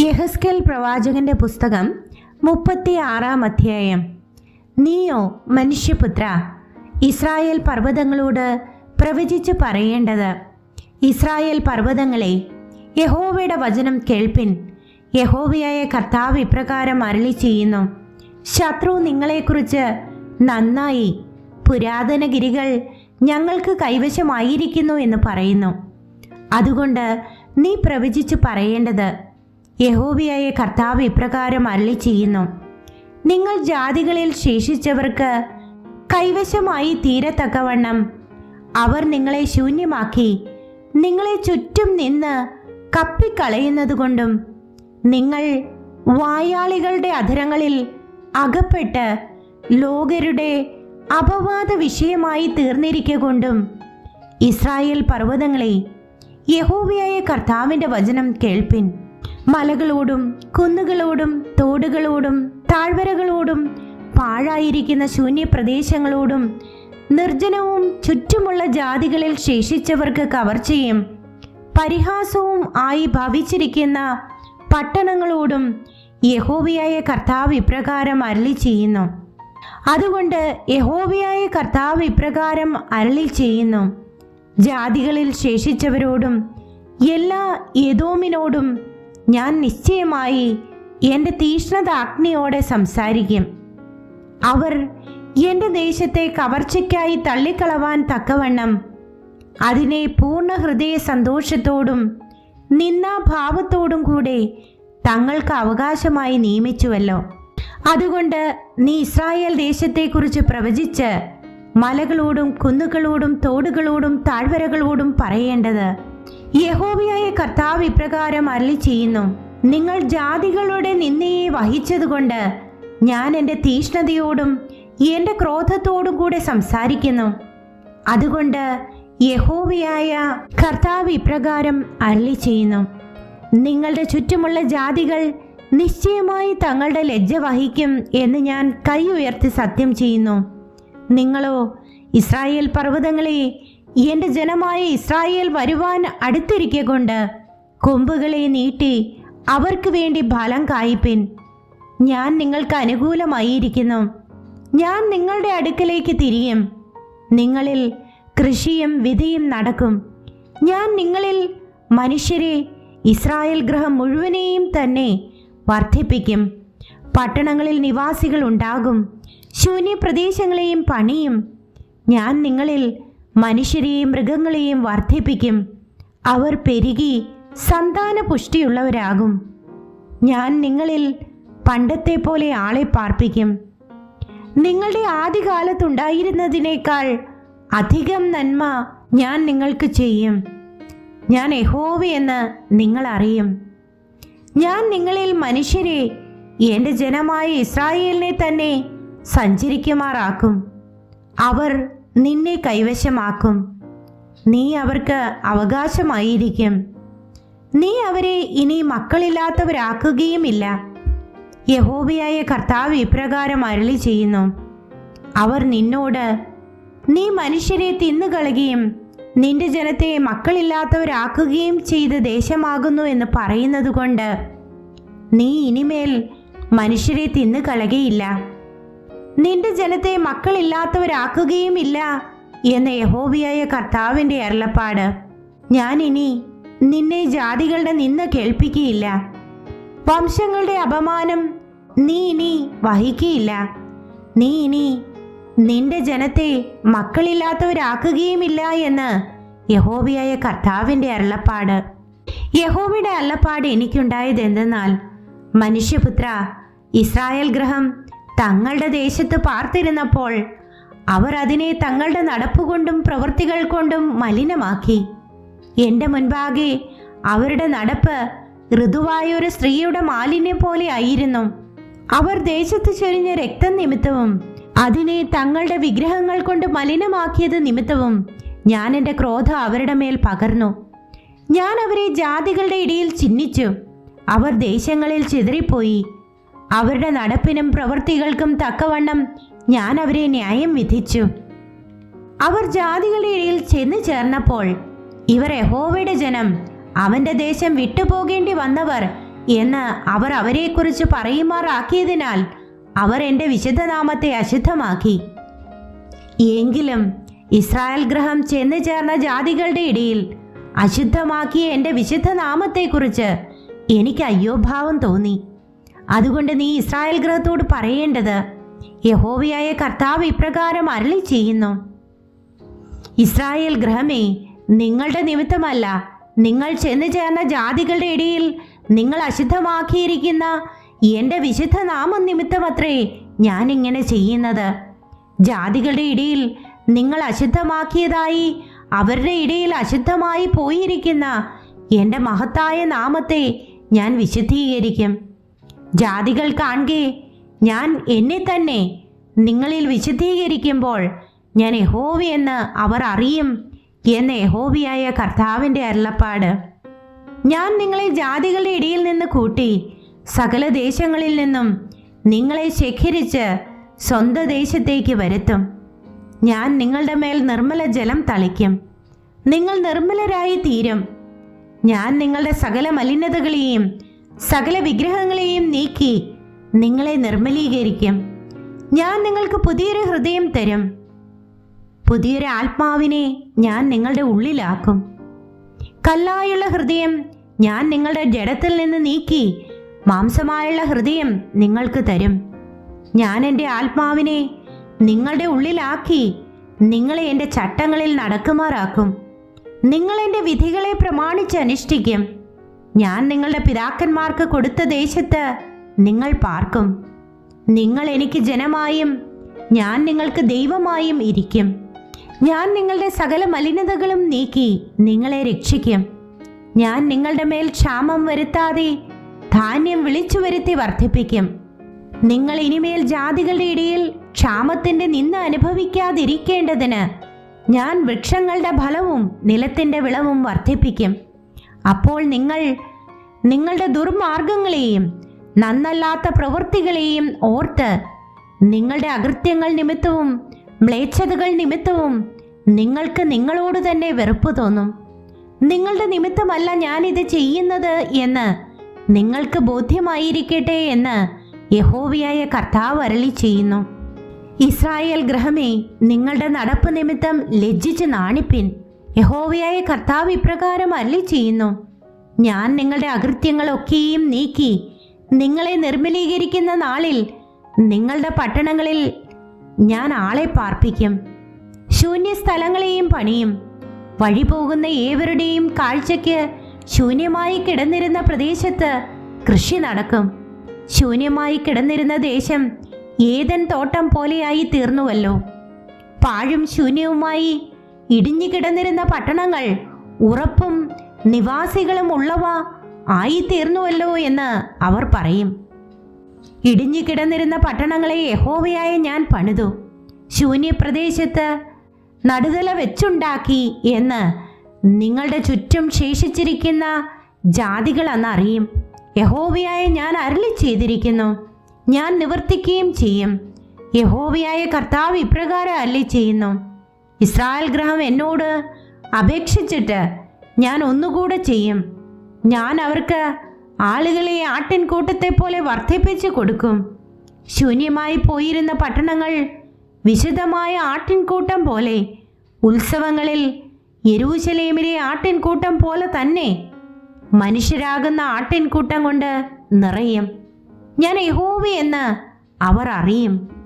യഹസ്കേൽ പ്രവാചകന്റെ പുസ്തകം മുപ്പത്തി ആറാം അധ്യായം. നീയോ മനുഷ്യപുത്ര ഇസ്രായേൽ പർവതങ്ങളോട് പ്രവചിച്ച് പറയേണ്ടത് ഇസ്രായേൽ പർവതങ്ങളെ യഹോവയുടെ വചനം കേൾപ്പിൻ. യഹോവയായ കർത്താവ് ഇപ്രകാരം അരളി ചെയ്യുന്നു ശത്രു നിങ്ങളെക്കുറിച്ച് നന്നായി പുരാതന ഗിരികൾ ഞങ്ങൾക്ക് കൈവശമായിരിക്കുന്നു എന്ന് പറയുന്നു. അതുകൊണ്ട് നീ പ്രവചിച്ച് പറയേണ്ടത് യഹോവയായ കർത്താവ് ഇപ്രകാരം അരളി ചെയ്യുന്നു നിങ്ങൾ ജാതികളിൽ ശേഷിച്ചവർക്ക് കൈവശമായി തീരത്തക്കവണ്ണം അവർ നിങ്ങളെ ശൂന്യമാക്കി നിങ്ങളെ ചുറ്റും നിന്ന് കപ്പിക്കളയുന്നതുകൊണ്ടും നിങ്ങൾ വായാളികളുടെ അധരങ്ങളിൽ അകപ്പെട്ട് ലോകരുടെ അപവാദ വിഷയമായി തീർന്നിരിക്കൊണ്ടും ഇസ്രായേൽ പർവതങ്ങളെ യഹോവിയായ കർത്താവിന്റെ വചനം കേൾപ്പിൻ. മലകളോടും കുന്നുകളോടും തോടുകളോടും താഴ്വരകളോടും പാഴായിരിക്കുന്ന ശൂന്യപ്രദേശങ്ങളോടും നിർജനവും ചുറ്റുമുള്ള ജാതികളിൽ ശേഷിച്ചവർക്ക് കവർച്ചയും പരിഹാസവും ആയി ഭവിച്ചിരിക്കുന്ന പട്ടണങ്ങളോടും യഹോവയായ കർത്താവ് ഇപ്രകാരം അരളി ചെയ്യുന്നു. അതുകൊണ്ട് യഹോവയായ കർത്താവ് ഇപ്രകാരം അരളി ചെയ്യുന്നു. ജാതികളിൽ ശേഷിച്ചവരോടും എല്ലാ യദോമിനോടും ഞാൻ നിശ്ചയമായി എന്റെ തീഷ്ണത അഗ്നിയോടെ സംസാരിക്കും. അവർ എന്റെ ദേശത്തെ കവർച്ചയ്ക്കായി തള്ളിക്കളവാൻ തക്കവണ്ണം അതിനെ പൂർണ ഹൃദയ സന്തോഷത്തോടും നിന്നാഭാവത്തോടും കൂടെ തങ്ങൾക്ക് അവകാശമായി നിയമിച്ചുവല്ലോ. അതുകൊണ്ട് നീ ഇസ്രായേൽ ദേശത്തെക്കുറിച്ച് പ്രവചിച്ച് മലകളോടും കുന്നുകളോടും തോടുകളോടും താഴ്വരകളോടും പറയേണ്ടത് യഹോവയായ കർത്താവ് ഇപ്രകാരം അരളി ചെയ്യുന്നു നിങ്ങൾ ജാതികളുടെ നിന്നയെ വഹിച്ചതുകൊണ്ട് ഞാൻ എന്റെ തീഷ്ണതയോടും എന്റെ ക്രോധത്തോടും കൂടെ സംസാരിക്കുന്നു. അതുകൊണ്ട് യഹോവയായ കർത്താവ് ഇപ്രകാരം അരളി ചെയ്യുന്നു നിങ്ങളുടെ ചുറ്റുമുള്ള ജാതികൾ നിശ്ചയമായി തങ്ങളുടെ ലജ്ജ വഹിക്കും എന്ന് ഞാൻ കൈ ഉയർത്തി സത്യം ചെയ്യുന്നു. നിങ്ങളോ ഇസ്രായേൽ പർവതങ്ങളെ എന്റെ ജനമായ ഇസ്രായേൽ വരുവാൻ അടുത്തിരിക്കെ കൊണ്ട് കൊമ്പുകളെ നീട്ടി അവർക്ക് വേണ്ടി ഫലം കായ്പിൻ. ഞാൻ നിങ്ങൾക്ക് അനുകൂലമായിരിക്കുന്നു. ഞാൻ നിങ്ങളുടെ അടുക്കലേക്ക് തിരിയും. നിങ്ങളിൽ കൃഷിയും വിധിയും നടക്കും. ഞാൻ നിങ്ങളിൽ മനുഷ്യരെ ഇസ്രായേൽ ഗ്രഹം മുഴുവനെയും തന്നെ വർദ്ധിപ്പിക്കും. പട്ടണങ്ങളിൽ നിവാസികൾ ഉണ്ടാകും. ശൂന്യപ്രദേശങ്ങളെയും പണിയും. ഞാൻ നിങ്ങളിൽ മനുഷ്യരെയും മൃഗങ്ങളെയും വർദ്ധിപ്പിക്കും. അവർ പെരുകി സന്താന പുഷ്ടിയുള്ളവരാകും ഞാൻ നിങ്ങളിൽ പണ്ടത്തെ പോലെ ആളെ പാർപ്പിക്കും. നിങ്ങളുടെ ആദ്യകാലത്തുണ്ടായിരുന്നതിനേക്കാൾ അധികം നന്മ ഞാൻ നിങ്ങൾക്ക് ചെയ്യും. ഞാൻ യഹോവയെന്ന് നിങ്ങൾ അറിയും. ഞാൻ നിങ്ങളിൽ മനുഷ്യരെ എന്റെ ജനമായ ഇസ്രായേലിനെ തന്നെ സഞ്ചരിക്കുമാറാക്കും. അവർ നിന്നെ കൈവശമാക്കും. നീ അവർക്ക് അവകാശമായിരിക്കും. നീ അവരെ ഇനി മക്കളില്ലാത്തവരാക്കുകയുമില്ല. യഹോബിയായ കർത്താവ് ഇപ്രകാരം അരളി ചെയ്യുന്നു. അവർ നിന്നോട് നീ മനുഷ്യരെ തിന്നുകളയുകയും നിന്റെ ജനത്തെ മക്കളില്ലാത്തവരാക്കുകയും ചെയ്ത ദേശമാകുന്നു എന്ന് പറയുന്നത് കൊണ്ട് നീ ഇനിമേൽ മനുഷ്യരെ തിന്നു കളകയില്ല നിന്റെ ജനത്തെ മക്കളില്ലാത്തവരാക്കുകയും ഇല്ല എന്ന യഹോബിയായ കർത്താവിന്റെ അരുളപ്പാട്. ഞാൻ ഇനി നിന്നെ ജാതികളുടെ നിന്ന് കേൾപ്പിക്കുകയില്ല. വംശങ്ങളുടെ അപമാനം നീ ഇനി വഹിക്കുകയില്ല. നീ ഇനി നിന്റെ ജനത്തെ മക്കളില്ലാത്തവരാക്കുകയുമില്ല എന്ന് യഹോബിയായ കർത്താവിന്റെ അരുളപ്പാട്. യഹോവയുടെ അരുളപ്പാട് എനിക്കുണ്ടായത് എന്തെന്നാൽ മനുഷ്യപുത്ര ഇസ്രായേൽ ഗ്രഹം തങ്ങളുടെ ദേശത്ത് പാർത്തിരുന്നപ്പോൾ അവർ അതിനെ തങ്ങളുടെ നടപ്പുകൊണ്ടും പ്രവൃത്തികൾ കൊണ്ടും മലിനമാക്കി. എന്റെ മുൻപാകെ അവരുടെ നടപ്പ് ഋതുവായ ഒരു സ്ത്രീയുടെ മാലിന്യം പോലെ ആയിരുന്നു. അവർ ദേശത്ത് ചൊരിഞ്ഞ രക്തം നിമിത്തവും അതിനെ തങ്ങളുടെ വിഗ്രഹങ്ങൾ കൊണ്ട് മലിനമാക്കിയത് നിമിത്തവും ഞാൻ എന്റെ ക്രോധം അവരുടെ മേൽ പകർന്നു. ഞാൻ അവരെ ജാതികളുടെ ഇടയിൽ ചിഹ്നിച്ചു അവർ ദേശങ്ങളിൽ ചിതറിപ്പോയി. അവരുടെ നടപ്പിനും പ്രവൃത്തികൾക്കും തക്കവണ്ണം ഞാൻ അവരെ ന്യായം വിധിച്ചു. അവർ ജാതികളുടെ ഇടയിൽ ചെന്നു ചേർന്നപ്പോൾ ഇവർ യഹോവയുടെ ജനം അവന്റെ ദേശം വിട്ടുപോകേണ്ടി വന്നവർ എന്ന് അവർ അവരെക്കുറിച്ച് പറയുമാറാക്കിയതിനാൽ അവർ എന്റെ വിശുദ്ധനാമത്തെ അശുദ്ധമാക്കി. എങ്കിലും ഇസ്രായേൽ ഗ്രഹം ചെന്നു ചേർന്ന ജാതികളുടെ ഇടയിൽ അശുദ്ധമാക്കിയ എന്റെ വിശുദ്ധനാമത്തെക്കുറിച്ച് എനിക്ക് അയ്യോഭാവം തോന്നി. അതുകൊണ്ട് നീ ഇസ്രായേൽ ഗ്രഹത്തോട് പറയേണ്ടത് യഹോവയായ കർത്താവ് ഇപ്രകാരം അരളി ചെയ്യുന്നു ഇസ്രായേൽ ഗ്രഹമേ നിങ്ങളുടെ നിമിത്തമല്ല നിങ്ങൾ ചെന്നു ചേർന്ന ജാതികളുടെ ഇടയിൽ നിങ്ങൾ അശുദ്ധമാക്കിയിരിക്കുന്ന എന്റെ വിശുദ്ധ നാമം നിമിത്തമത്രേ ഞാൻ ഇങ്ങനെ ചെയ്യുന്നത്. ജാതികളുടെ ഇടയിൽ നിങ്ങൾ അശുദ്ധമാക്കിയതായി അവരുടെ ഇടയിൽ അശുദ്ധമായി പോയിരിക്കുന്ന എന്റെ മഹത്തായ നാമത്തെ ഞാൻ വിശുദ്ധീകരിക്കും. ജാതികൾ കാണുകെ ഞാൻ എന്നെ തന്നെ നിങ്ങളിൽ വിശദീകരിക്കുമ്പോൾ ഞാൻ യഹോവയെന്ന് അവർ അറിയും എന്ന് യഹോവയായ കർത്താവിന്റെ അരുളപ്പാട്. ഞാൻ നിങ്ങളെ ജാതികളുടെ ഇടയിൽ നിന്ന് കൂട്ടി സകല ദേശങ്ങളിൽ നിന്നും നിങ്ങളെ ശേഖരിച്ച് സ്വന്തം ദേശത്തേക്ക് വരുത്തും. ഞാൻ നിങ്ങളുടെ മേൽ നിർമ്മല ജലം തളിക്കും. നിങ്ങൾ നിർമ്മലരായി തീരും ഞാൻ നിങ്ങളുടെ സകല മലിനതകളെയും സകല വിഗ്രഹങ്ങളെയും നീക്കി നിങ്ങളെ നിർമ്മലീകരിക്കും. ഞാൻ നിങ്ങൾക്ക് പുതിയൊരു ഹൃദയം തരും. പുതിയൊരു ആത്മാവിനെ ഞാൻ നിങ്ങളുടെ ഉള്ളിലാക്കും. കല്ലായുള്ള ഹൃദയം ഞാൻ നിങ്ങളുടെ ജഡത്തിൽ നിന്ന് നീക്കി മാംസമായുള്ള ഹൃദയം നിങ്ങൾക്ക് തരും. ഞാൻ എന്റെ ആത്മാവിനെ നിങ്ങളുടെ ഉള്ളിലാക്കി നിങ്ങളെ എന്റെ ചട്ടങ്ങളിൽ നടക്കുമാറാക്കും. നിങ്ങൾ എന്റെ വിധികളെ പ്രമാണിച്ച് അനുഷ്ഠിക്കും. ഞാൻ നിങ്ങളുടെ പിതാക്കന്മാർക്ക് കൊടുത്ത ദേശത്ത് നിങ്ങൾ പാർക്കും. നിങ്ങൾ എനിക്ക് ജനമായും ഞാൻ നിങ്ങൾക്ക് ദൈവമായും ഇരിക്കും. ഞാൻ നിങ്ങളുടെ സകല മലിനതകളും നീക്കി നിങ്ങളെ രക്ഷിക്കും. ഞാൻ നിങ്ങളുടെ മേൽ ക്ഷാമം വരുത്താതെ ധാന്യം വിളിച്ചു വരുത്തി വർദ്ധിപ്പിക്കും. നിങ്ങൾ ഇനിമേൽ ജാതികളുടെ ഇടയിൽ ക്ഷാമത്തിന്റെ നിന്ന് അനുഭവിക്കാതിരിക്കേണ്ടതിന് ഞാൻ വൃക്ഷങ്ങളുടെ ഫലവും നിലത്തിന്റെ വിളവും വർദ്ധിപ്പിക്കും. അപ്പോൾ നിങ്ങൾ നിങ്ങളുടെ ദുർമാർഗങ്ങളെയും നന്നല്ലാത്ത പ്രവൃത്തികളെയും ഓർത്ത് നിങ്ങളുടെ അകൃത്യങ്ങൾ നിമിത്തവും മ്ലേച്ഛതകൾ നിമിത്തവും നിങ്ങൾക്ക് നിങ്ങളോട് തന്നെ വെറുപ്പ് തോന്നും. നിങ്ങളുടെ നിമിത്തമല്ല ഞാനിത് ചെയ്യുന്നത് എന്ന് നിങ്ങൾക്ക് ബോധ്യമായിരിക്കട്ടെ എന്ന് യഹോവിയായ കർത്താവ് അരളി ചെയ്യുന്നു. ഇസ്രായേൽ ഗ്രഹമേ നിങ്ങളുടെ നടപ്പ് നിമിത്തം ലജ്ജിച്ച് നാണിപ്പിൻ. യഹോവയായ കർത്താവ് ഇപ്രകാരം അല്ലി ചെയ്യുന്നു ഞാൻ നിങ്ങളുടെ അകൃത്യങ്ങളൊക്കെയും നീക്കി നിങ്ങളെ നിർമ്മലീകരിക്കുന്ന നാളിൽ നിങ്ങളുടെ പട്ടണങ്ങളിൽ ഞാൻ ആളെ പാർപ്പിക്കും. ശൂന്യ സ്ഥലങ്ങളെയും പണിയും. വഴി പോകുന്ന ഏവരുടെയും കാഴ്ചയ്ക്ക് ശൂന്യമായി കിടന്നിരുന്ന പ്രദേശത്ത് കൃഷി നടക്കും. ശൂന്യമായി കിടന്നിരുന്ന ദേശം ഏതൻ തോട്ടം പോലെയായി തീർന്നുവല്ലോ. പാഴും ശൂന്യവുമായി ഇടിഞ്ഞു കിടന്നിരുന്ന പട്ടണങ്ങൾ ഉറപ്പും നിവാസികളും ഉള്ളവ ആയിത്തീർന്നുവല്ലോ എന്ന് അവർ പറയും. ഇടിഞ്ഞു കിടന്നിരുന്ന പട്ടണങ്ങളെ യഹോവയായ ഞാൻ പണിതു. ശൂന്യപ്രദേശത്ത് നടുതല വെച്ചുണ്ടാക്കി എന്ന് നിങ്ങളുടെ ചുറ്റും ശേഷിച്ചിരിക്കുന്ന ജാതികൾ അന്നറിയും യഹോവയായ ഞാൻ അരളി ചെയ്തിരിക്കുന്നു. ഞാൻ നിവർത്തിക്കുകയും ചെയ്യും. യഹോവയായ കർത്താവ് ഇപ്രകാരം അരളി ചെയ്യുന്നു. ഇസ്രായേൽ ഗ്രഹം എന്നോട് അപേക്ഷിച്ചിട്ട് ഞാൻ ഒന്നുകൂടെ ചെയ്യും. ഞാൻ അവർക്ക് ആളുകളെ ആട്ടിൻകൂട്ടത്തെ പോലെ വർദ്ധിപ്പിച്ചു കൊടുക്കും. ശൂന്യമായി പോയിരുന്ന പട്ടണങ്ങൾ വിശുദ്ധമായ ആട്ടിൻകൂട്ടം പോലെ ഉത്സവങ്ങളിൽ യരൂശലേമിലെ ആട്ടിൻകൂട്ടം പോലെ തന്നെ മനുഷ്യരാകുന്ന ആട്ടിൻകൂട്ടം കൊണ്ട് നിറയും. ഞാൻ യഹോവയെന്ന് അവർ അറിയും.